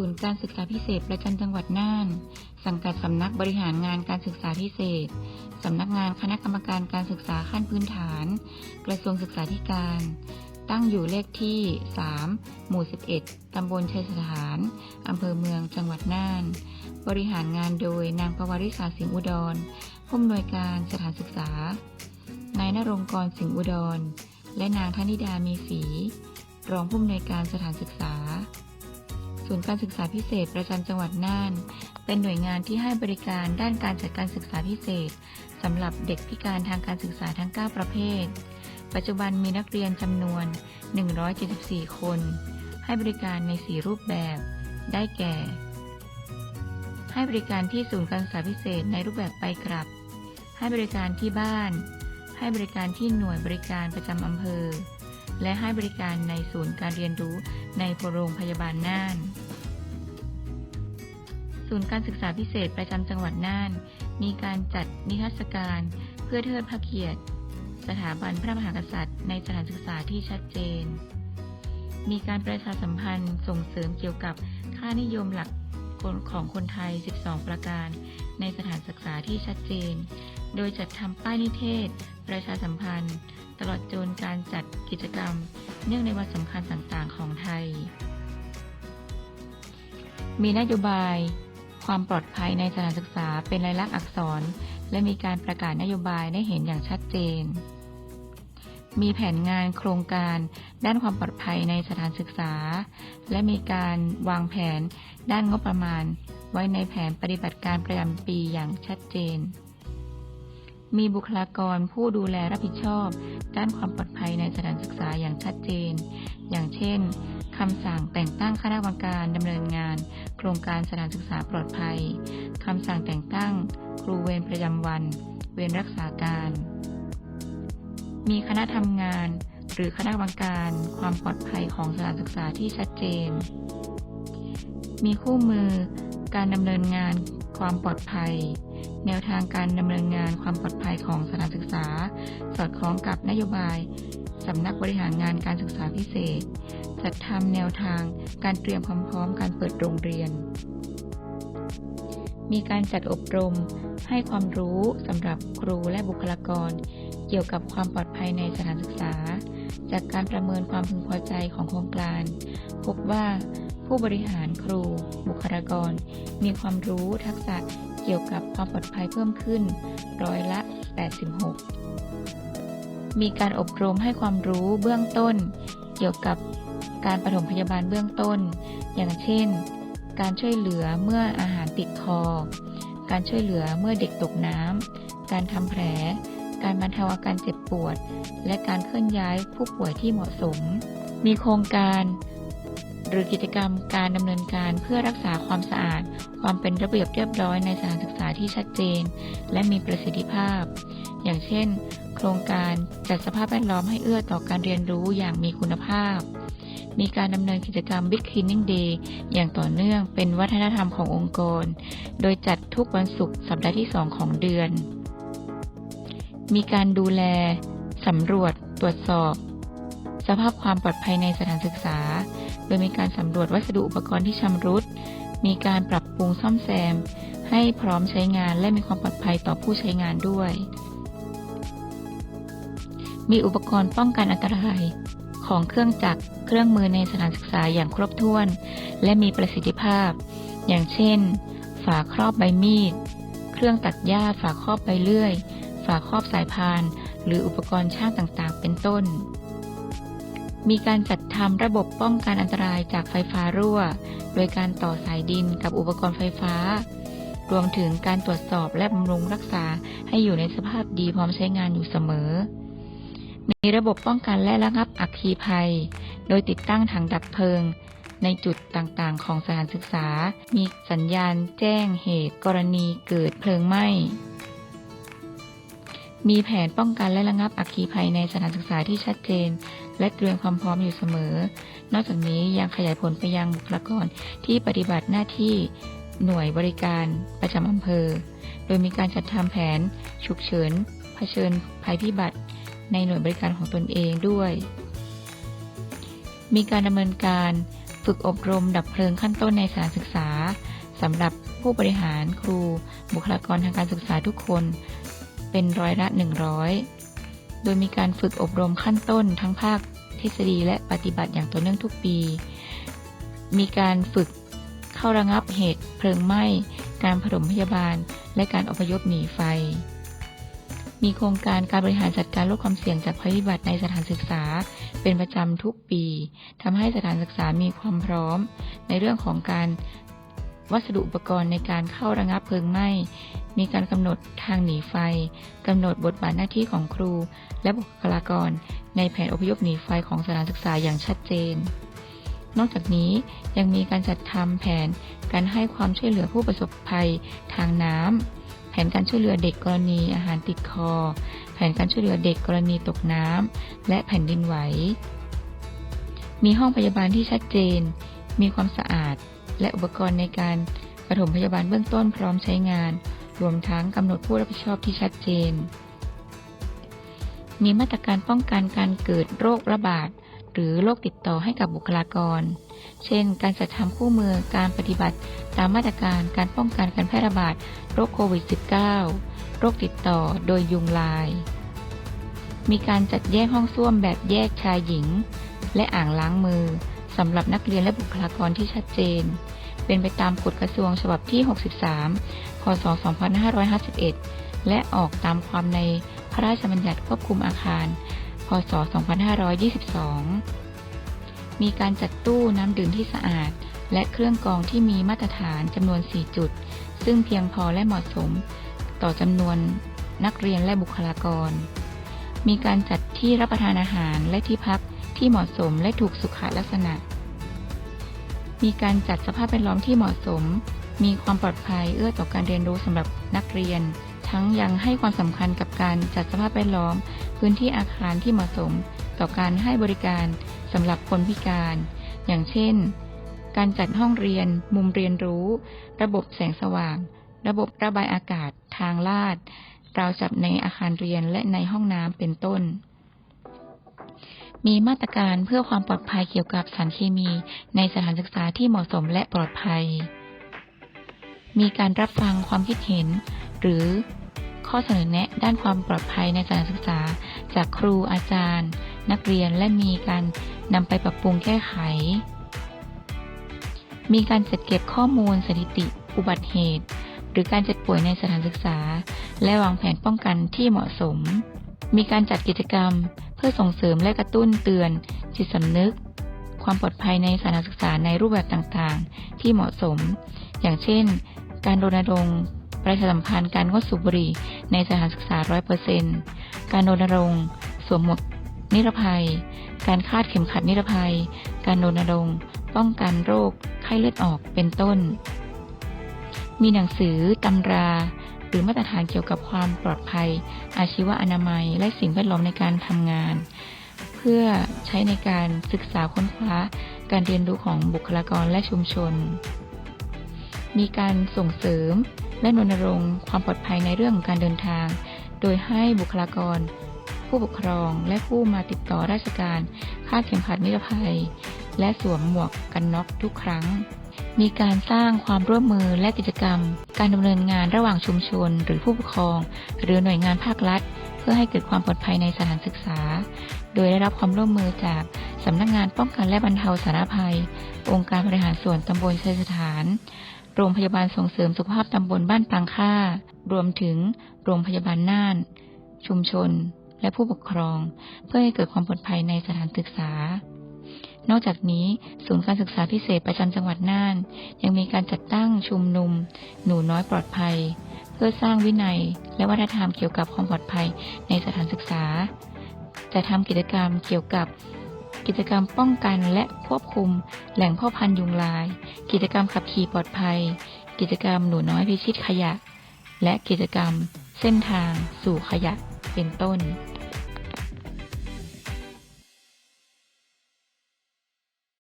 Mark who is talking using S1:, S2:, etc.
S1: ศูนย์การศึกษาพิเศษประจำจังหวัดน่าน สังกัดสำนักบริหารงานการศึกษาพิเศษ สำนักงานคณะกรรมการการศึกษาขั้นพื้นฐาน กระทรวงศึกษาธิการ ตั้งอยู่เลขที่ 3 หมู่ 11 ตำบลชัยสถาน อำเภอเมือง จังหวัดน่าน บริหารงานโดยนางประวริษาสิงห์อุดร ผู้อำนวยการสถานศึกษา นายนรงกรสิงห์อุดร และนางธนิดามีศรีรองผู้อำนวยการสถานศึกษา ศูนย์การศึกษาพิเศษประจำจังหวัดน่าน เป็นหน่วยงานที่ให้บริการด้านการจัดการศึกษาพิเศษสำหรับเด็กพิการทางการศึกษาทั้ง 9 ประเภท ปัจจุบันมีนักเรียนจำนวน 174 คน ให้บริการใน 4 รูปแบบ ได้แก่ ให้บริการที่ศูนย์การศึกษาพิเศษในรูปแบบไปกลับ ให้บริการที่บ้าน ให้บริการที่หน่วยบริการประจำอำเภอ และให้บริการในศูนย์การเรียนรู้ในโรงพยาบาลน่าน ศูนย์การศึกษาพิเศษประจำจังหวัดน่าน มีการจัดนิทรรศการเพื่อเทิดพระเกียรติ สถาบันพระมหากษัตริย์ ในสถานศึกษาที่ชัดเจน มีการประชาสัมพันธ์ส่งเสริมเกี่ยวกับค่านิยมหลักของคนไทย 12 ประการ ในสถานศึกษาที่ชัดเจน โดยจัดทำป้ายนิเทศ ประชาสัมพันธ์ ตลอดจนการจัดกิจกรรม เนื่องในวันสำคัญต่างๆ ของไทย มีนโยบาย ความปลอดภัยในสถานศึกษาเป็นลายลักษณ์อักษร และมีการประกาศนโยบายได้เห็นอย่างชัดเจน มีแผนงานโครงการด้านความปลอดภัยในสถานศึกษา และมีการวางแผนด้านงบประมาณ ไว้ในแผนปฏิบัติการประจำปีอย่างชัดเจน มีบุคลากรผู้ดูแลรับผิดชอบ ด้านความปลอดภัยในสถานศึกษาอย่างชัดเจน อย่างเช่นคำสั่งแต่งตั้งคณะกรรมการดำเนินงาน โครงการสถานศึกษาปลอดภัยคำสั่งแต่งตั้ง ครูเวรประจำวัน เวรรักษาการ มีคณะทำงาน หรือคณะกรรมการความปลอดภัยของสถานศึกษาที่ชัดเจน มีคู่มือ การดำเนินงานความปลอดภัย แนวทางการดำเนินงานความปลอดภัยของสถานศึกษา สอดคล้องกับนโยบายสำนักบริหารงานการศึกษาพิเศษ จัดทำแนวทางการเตรียมความพร้อมการเปิดโรงเรียน มีการจัดอบรมให้ความรู้สำหรับครูและบุคลากร เกี่ยวกับความปลอดภัยในสถานศึกษา จากการประเมินความพึงพอใจของโครงการ พบว่าผู้บริหารครู บุคลากร มีความรู้ทักษะเกี่ยวกับความปลอดภัยเพิ่มขึ้น ร้อยละ 86 มีการอบรมให้ความรู้เบื้องต้น เกี่ยวกับการปฐมพยาบาลเบื้องต้น อย่างเช่น การช่วยเหลือเมื่ออาหารติดคอ การช่วยเหลือเมื่อเด็กตกน้ำ การทำแผล การบรรเทาอาการเจ็บปวด และการเคลื่อนย้ายผู้ป่วยที่เหมาะสม มีโครงการ หรือกิจกรรมการดำเนินการเพื่อรักษาความสะอาด ความเป็นระเบียบเรียบร้อยในสถานศึกษาที่ชัดเจน และมีประสิทธิภาพ อย่างเช่น โครงการจัดสภาพแวดล้อมให้เอื้อต่อการเรียนรู้อย่างมีคุณภาพมีการดำเนินกิจกรรม Big Cleaning Day อย่างต่อเนื่องเป็นวัฒนธรรมขององค์กร โดยจัดทุกวันศุกร์สัปดาห์ที่ 2 ของเดือน มีการดูแล สำรวจ ตรวจสอบ สภาพความปลอดภัยในสถานศึกษา โดยมีการสำรวจวัสดุอุปกรณ์ที่ชำรุด มีการปรับปรุงซ่อมแซม ให้พร้อมใช้งานและมีความปลอดภัยต่อผู้ใช้งานด้วย มีอุปกรณ์ป้องกันอันตรายของเครื่องจักร เครื่องมือในสถานศึกษาอย่างครบถ้วน และมีประสิทธิภาพ อย่างเช่น ฝาครอบใบมีด เครื่องตัดหญ้าฝาครอบใบเลื่อย ฝาครอบสายพาน หรืออุปกรณ์ช่างต่างๆ เป็นต้น มีการจัดทำระบบป้องกันอันตรายจากไฟฟ้ารั่ว โดยการต่อสายดินกับอุปกรณ์ไฟฟ้า รวมถึงการตรวจสอบและบำรุงรักษาให้อยู่ในสภาพดีพร้อมใช้งานอยู่เสมอ มีระบบป้องกันและระงับอัคคีภัย โดยติดตั้งถังดับเพลิงในจุดต่างๆ ของสถานศึกษา มีสัญญาณแจ้งเหตุกรณีเกิดเพลิงไหม้ มีแผนป้องกันและระงับอัคคีภัยในสถานศึกษาที่ชัดเจน และเตรียมความพร้อมอยู่เสมอ นอกจากนี้ยังขยายผลไปยังบุคลากรที่ปฏิบัติหน้าที่หน่วยบริการประจำอำเภอ โดยมีการจัดทำแผน ฉุกเฉินเผชิญภัยพิบัติในหน่วยบริการของตนเองด้วย มีการดำเนินการฝึกอบรมดับเพลิงขั้นต้นในสถานศึกษาสำหรับผู้บริหารครู บุคลากรทางการศึกษาทุกคน เป็นร้อยละ 100 โดยมีการฝึกอบรมขั้นต้นทั้งภาคทฤษฎีและปฏิบัติอย่างต่อเนื่องทุกปี มีการฝึกเข้าระงับเหตุเพลิงไหม้ การผสมพยาบาล และการอพยพหนีไฟ มีโครงการการบริหารจัดการลดความเสี่ยงจากภัยพิบัติในสถานศึกษา เป็นประจำทุกปีทำให้สถานศึกษามีความพร้อม ในเรื่องของการ วัสดุอุปกรณ์ในการเข้าระงับเพลิงไหม้ มีการกำหนดทางหนีไฟ กำหนดบทบาทหน้าที่ของครู และบุคลากร ในแผนอพยพหนีไฟของสถานศึกษาอย่างชัดเจน นอกจากนี้ยังมีการจัดทำแผนการให้ความช่วยเหลือผู้ประสบภัยทางน้ำ แผนการช่วยเหลือเด็กกรณีอาหารติดคอ แผนการช่วยเหลือเด็กกรณีตกน้ำและแผ่นดินไหว มีห้องพยาบาลที่ชัดเจน มีความสะอาด และอุปกรณ์ในการปฐมพยาบาลเบื้องต้นพร้อมใช้งาน รวมทั้งกำหนดผู้รับผิดชอบที่ชัดเจน มีมาตรการป้องกันการเกิดโรคระบาด หรือโรคติดต่อให้กับบุคลากร เช่น การจัดทำคู่มือการปฏิบัติตามมาตรการการป้องกันการแพร่ระบาดโรคโควิด -19 โรคติดต่อโดยยุงลาย มีการจัดแยกห้องส้วมแบบแยกชายหญิง และอ่างล้างมือ สำหรับนักเรียนและบุคลากรที่ชัดเจน เป็นไปตามกฎกระทรวงฉบับที่ 63 พศ 2551 และออกตามความในพระราชบัญญัติควบคุมอาคาร พศ 2522 มีการจัดตู้น้ำดื่มที่สะอาด และเครื่องกรองที่มีมาตรฐานจำนวน 4 จุด ซึ่งเพียงพอและเหมาะสม ต่อจำนวนนักเรียนและบุคลากร มีการจัดที่รับประทานอาหารและที่พัก ที่เหมาะสมและถูกสุขลักษณะ มีการจัดสภาพแวดล้อมที่เหมาะสม มีความปลอดภัยเอื้อต่อการเรียนรู้สำหรับนักเรียน ทั้งยังให้ความสำคัญกับการจัดสภาพแวดล้อม พื้นที่อาคารที่เหมาะสม ต่อการให้บริการสำหรับคนพิการ อย่างเช่น การจัดห้องเรียน มุมเรียนรู้ ระบบแสงสว่าง ระบบระบายอากาศ ทางลาดราวจับในอาคารเรียนและในห้องน้ำเป็นต้น มีมาตรการเพื่อความปลอดภัยเกี่ยวกับสารเคมี ในสถานศึกษาที่เหมาะสมและปลอดภัย มีการรับฟังความคิดเห็น หรือข้อเสนอแนะด้านความปลอดภัยในสถานศึกษา จากครูอาจารย์ นักเรียนและมีการนำไปปรับปรุงแก้ไข มีการจัดเก็บข้อมูลสถิติ อุบัติเหตุ หรือการเจ็บป่วยในสถานศึกษา และวางแผนป้องกันที่เหมาะสม มีการจัดกิจกรรม เพื่อส่งเสริมและกระตุ้นเตือน จิตสำนึก ความปลอดภัยในสถานศึกษาในรูปแบบต่างๆ ที่เหมาะสม อย่างเช่น การรณรงค์ประชาสัมพันธ์การงดสูบบุหรี่ในสถานศึกษา 100%การรณรงค์สวมหมวกนิรภัย การคาดเข็มขัดนิรภัย การรณรงค์ป้องกันโรคไข้เลือดออกเป็นต้น มีหนังสือตำรา หรือมาตรฐานเกี่ยวกับความปลอดภัย อาชีวอนามัย และสิ่งแวดล้อมในการทำงาน เพื่อใช้ในการศึกษาค้นคว้า การเรียนรู้ของบุคลากรและชุมชน มีการส่งเสริมและรณรงค์ความปลอดภัยในเรื่องการเดินทาง โดยให้บุคลากร ผู้ปกครองและผู้มาติดต่อราชการคาดเข็มขัดนิรภัย และสวมหมวกกันน็อกทุกครั้ง มีการสร้างความร่วมมือและกิจกรรม การดำเนินงานระหว่างชุมชน หรือผู้ปกครอง หรือหน่วยงานภาครัฐ เพื่อให้เกิดความปลอดภัยในสถานศึกษา โดยได้รับความร่วมมือจากสำนักงานป้องกันและบรรเทาสาธารณภัย องค์การบริหารส่วนตำบลชัยสถาน โรงพยาบาลส่งเสริมสุขภาพตำบลบ้านปางค่า รวมถึงโรงพยาบาลน่าน ชุมชน และผู้ปกครอง เพื่อให้เกิดความปลอดภัยในสถานศึกษา นอกจากนี้ศูนย์การศึกษาพิเศษประจำจังหวัดน่าน ยังมีการจัดตั้งชุมนุม หนูน้อยปลอดภัย เพื่อสร้างวินัย และวัฒนธรรมเกี่ยวกับความปลอดภัยในสถานศึกษาจะทำกิจกรรมเกี่ยวกับกิจกรรมป้องกันและควบคุม แหล่งพ่อพันธุ์ยุงลาย กิจกรรมขับขี่ปลอดภัย กิจกรรมหนูน้อยพิชิตขยะ และกิจกรรมเส้นทางสู่ขยะเป็นต้น